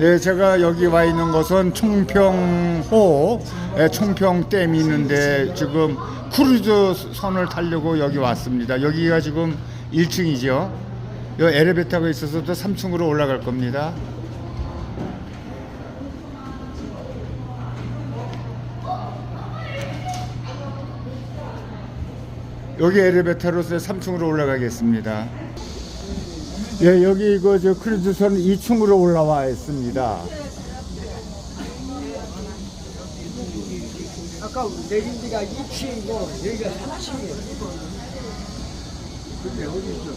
네, 제가 여기 와 있는 곳은 총평호, 예, 총평댐이 있는데 지금 크루즈 선을 타려고 여기 왔습니다. 여기가 지금 1층이죠. 여기 엘리베이터가 있어서 또 3층으로 올라갈 겁니다. 여기 엘리베이터로 3층으로 올라가겠습니다. 예, 여기 이거 저 크루즈선 2층으로 올라와 있습니다. 아까 내린 데가 2층이고 여기가 3층이에요. 근데 어디 있어?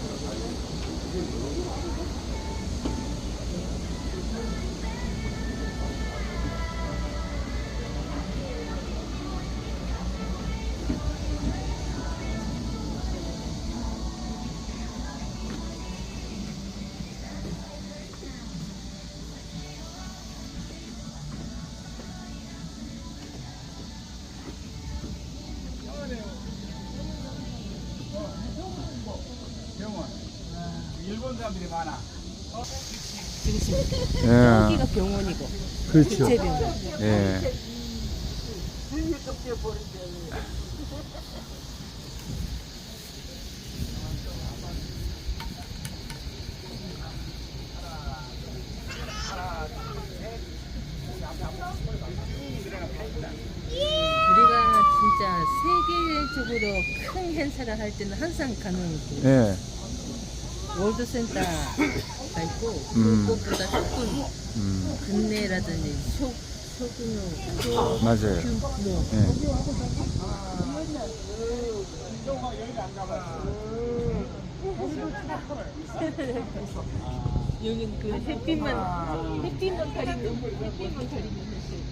예, 여기가 병원이고 그렇죠. 대병원. 예. 우리가 진짜 세계적으로 큰 행사를 할 때는 항상 가는 그 예. 월드센터 가 있고 음. 그것보다 조금 음, 근내라든지 소 소규모 맞아요. 소규모 예. 여기는 그 햇빛만 햇빛만 가리는 햇빛만 가리는 사실.